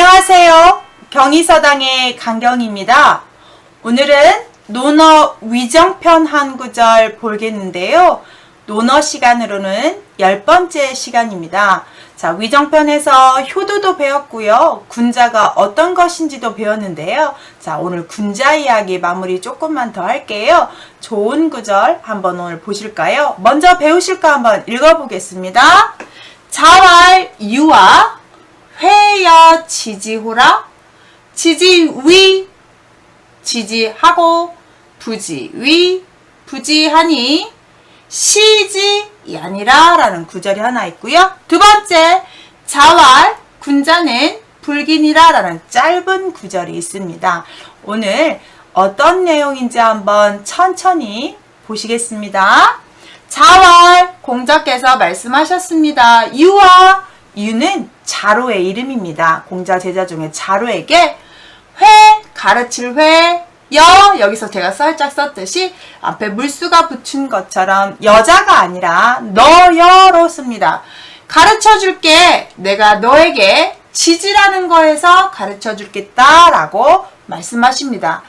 안녕하세요. 경희서당의 강경입니다. 오늘은 논어 위정편 한 구절 보겠는데요. 논어 시간으로는 열 번째 시간입니다. 자, 위정편에서 효도도 배웠고요. 군자가 어떤 것인지도 배웠는데요. 자, 오늘 군자 이야기 마무리 조금만 더 할게요. 좋은 구절 한번 오늘 보실까요? 먼저 배우실 거 한번 읽어보겠습니다. 자왈 유아 회여 지지호라 지지위 지지하고 부지위 부지하니 시지이 아니라 라는 구절이 하나 있고요. 두 번째 자왈 군자는 불긴이라 라는 짧은 구절이 있습니다. 오늘 어떤 내용인지 한번 천천히 보시겠습니다. 자왈 공자께서 말씀하셨습니다. 유아 유는 자로의 이름입니다. 공자 제자 중에 자로에게 회 가르칠 회 여, 여기서 제가 살짝 썼듯이 앞에 물수가 붙은 것처럼 여자가 아니라 너여로 씁니다. 가르쳐 줄게. 내가 너에게 지지라는 거에서 가르쳐 줄겠다. 라고 말씀하십니다.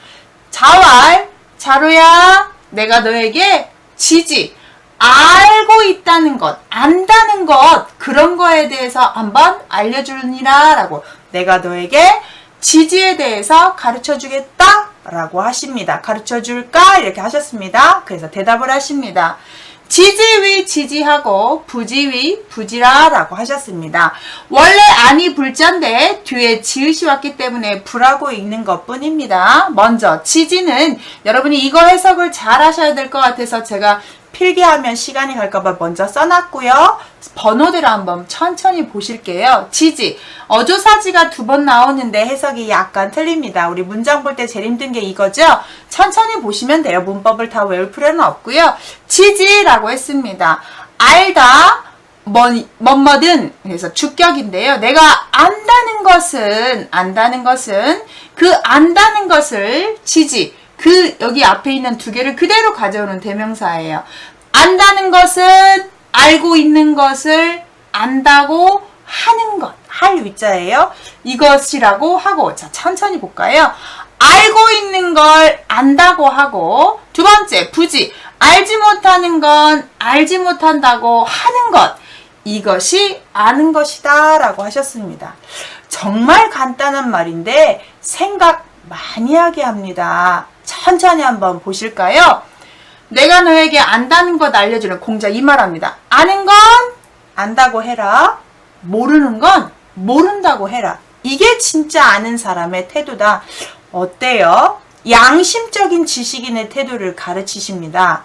자왈, 자루야, 내가 너에게 지지, 알고 있다는 것, 안다는 것, 그런 거에 대해서 한번 알려주니라. 라고 내가 너에게 지지에 대해서 가르쳐 주겠다. 라고 하십니다. 가르쳐 줄까? 이렇게 하셨습니다. 그래서 대답을 하십니다. 지지위 지지하고 부지위 부지라 라고 하셨습니다. 원래 아니 불자인데 뒤에 지읒이 왔기 때문에 부라고 읽는 것 뿐입니다. 먼저 지지는 여러분이 이거 해석을 잘 하셔야 될 것 같아서 제가 필기하면 시간이 갈까봐 먼저 써놨고요. 번호대로 한번 천천히 보실게요. 지지. 어조사지가 두 번 나오는데 해석이 약간 틀립니다. 우리 문장 볼 때 제일 힘든 게 이거죠? 천천히 보시면 돼요. 문법을 다 외울 필요는 없고요. 지지라고 했습니다. 알다. 뭔, 뭐든 그래서 주격인데요. 내가 안다는 것은 안다는 것은 그 안다는 것을 지지 그 여기 앞에 있는 두 개를 그대로 가져오는 대명사예요. 안다는 것은 알고 있는 것을 안다고 하는 것. 할 위자예요. 이것이라고 하고 자 천천히 볼까요? 알고 있는 걸 안다고 하고 두 번째 부지 알지 못하는 건 알지 못한다고 하는 것 이것이 아는 것이다 라고 하셨습니다. 정말 간단한 말인데 생각 많이 하게 합니다. 천천히 한번 보실까요? 내가 너에게 안다는 것 알려주는 공자 이 말합니다. 아는 건 안다고 해라. 모르는 건 모른다고 해라. 이게 진짜 아는 사람의 태도다. 어때요? 양심적인 지식인의 태도를 가르치십니다.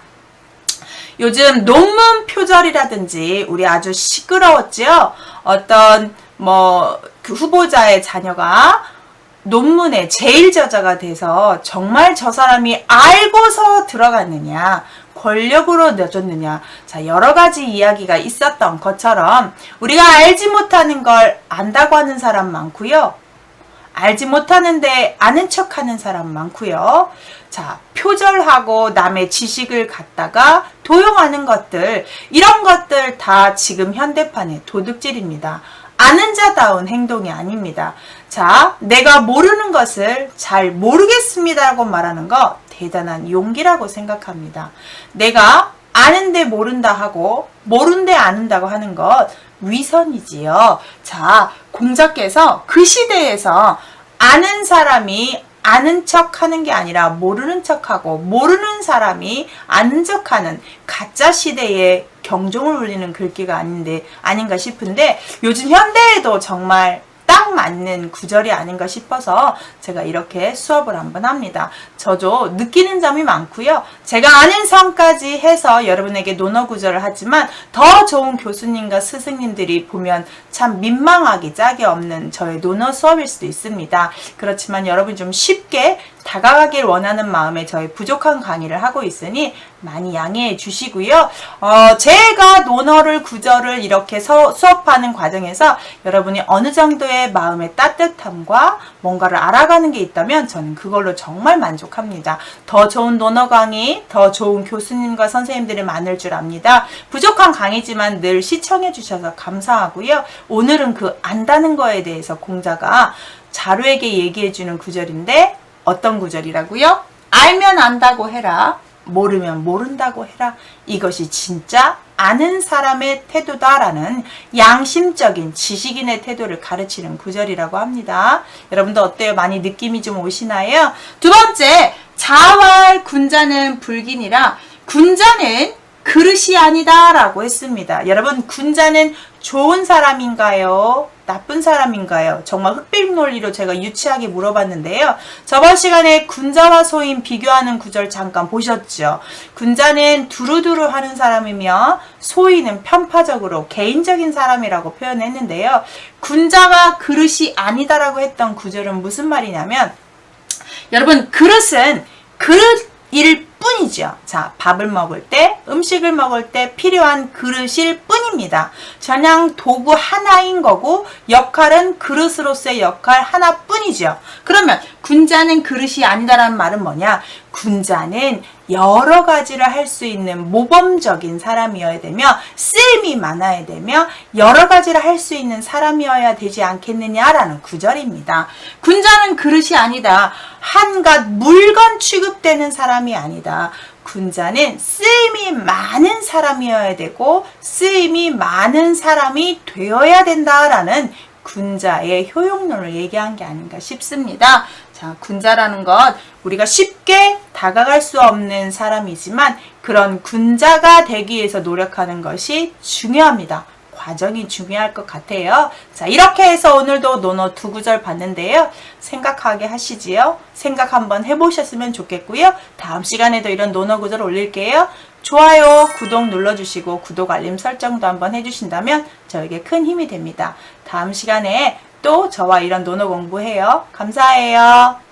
요즘 논문 표절이라든지 우리 아주 시끄러웠죠? 어떤 뭐 그 후보자의 자녀가 논문에 제일 저자가 돼서 정말 저 사람이 알고서 들어갔느냐, 권력으로 넣어줬느냐, 자, 여러 가지 이야기가 있었던 것처럼 우리가 알지 못하는 걸 안다고 하는 사람 많고요. 알지 못하는데 아는 척 하는 사람 많고요. 자, 표절하고 남의 지식을 갖다가 도용하는 것들, 이런 것들 다 지금 현대판의 도둑질입니다. 아는 자다운 행동이 아닙니다. 자, 내가 모르는 것을 잘 모르겠습니다라고 말하는 거 대단한 용기라고 생각합니다. 내가 아는데 모른다 하고 모른데 아는다고 하는 것 위선이지요. 자, 공자께서 그 시대에서 아는 사람이 아는 척 하는 게 아니라 모르는 척 하고 모르는 사람이 아는 척 하는 가짜 시대에 경종을 울리는 글귀가 아닌데 아닌가 싶은데 요즘 현대에도 정말 딱 맞는 구절이 아닌가 싶어서 제가 이렇게 수업을 한번 합니다. 저도 느끼는 점이 많고요. 제가 아는 선까지 해서 여러분에게 논어 구절을 하지만 더 좋은 교수님과 스승님들이 보면 참 민망하기 짝이 없는 저의 논어 수업일 수도 있습니다. 그렇지만 여러분 좀 쉽게 다가가길 원하는 마음에 저희 부족한 강의를 하고 있으니 많이 양해해 주시고요. 어, 제가 논어를 구절을 이렇게 서- 수업하는 과정에서 여러분이 어느 정도의 마음의 따뜻함과 뭔가를 알아가는 게 있다면 저는 그걸로 정말 만족합니다. 더 좋은 논어 강의, 더 좋은 교수님과 선생님들이 많을 줄 압니다. 부족한 강의지만 늘 시청해 주셔서 감사하고요. 오늘은 그 안다는 거에 대해서 공자가 자루에게 얘기해 주는 구절인데 어떤 구절이라고요? 알면 안다고 해라. 모르면 모른다고 해라. 이것이 진짜 아는 사람의 태도다라는 양심적인 지식인의 태도를 가르치는 구절이라고 합니다. 여러분도 어때요? 많이 느낌이 좀 오시나요? 두 번째, 자활 군자는 불긴이라 군자는 그릇이 아니다라고 했습니다. 여러분, 군자는 좋은 사람인가요? 나쁜 사람인가요? 정말 흑백 논리로 제가 유치하게 물어봤는데요. 저번 시간에 군자와 소인 비교하는 구절 잠깐 보셨죠? 군자는 두루두루 하는 사람이며 소인은 편파적으로 개인적인 사람이라고 표현했는데요. 군자가 그릇이 아니다라고 했던 구절은 무슨 말이냐면 여러분 그릇은 그릇일 뿐이죠. 자, 밥을 먹을 때, 음식을 먹을 때 필요한 그릇일 뿐입니다. 그냥 도구 하나인 거고 역할은 그릇으로서의 역할 하나뿐이죠. 그러면 군자는 그릇이 아니다라는 말은 뭐냐? 군자는 여러 가지를 할 수 있는 모범적인 사람이어야 되며 쓰임이 많아야 되며 여러 가지를 할 수 있는 사람이어야 되지 않겠느냐라는 구절입니다. 군자는 그릇이 아니다. 한갓 물건 취급되는 사람이 아니다. 군자는 쓰임이 많은 사람이어야 되고 쓰임이 많은 사람이 되어야 된다라는 군자의 효용론을 얘기한 게 아닌가 싶습니다. 자, 군자라는 것 우리가 쉽게 다가갈 수 없는 사람이지만 그런 군자가 되기 위해서 노력하는 것이 중요합니다. 과정이 중요할 것 같아요. 자, 이렇게 해서 오늘도 논어 두 구절 봤는데요. 생각하게 하시지요. 생각 한번 해보셨으면 좋겠고요. 다음 시간에도 이런 논어 구절 올릴게요. 좋아요, 구독 눌러주시고 구독 알림 설정도 한번 해주신다면 저에게 큰 힘이 됩니다. 다음 시간에 또 저와 이런 논어 공부해요. 감사해요.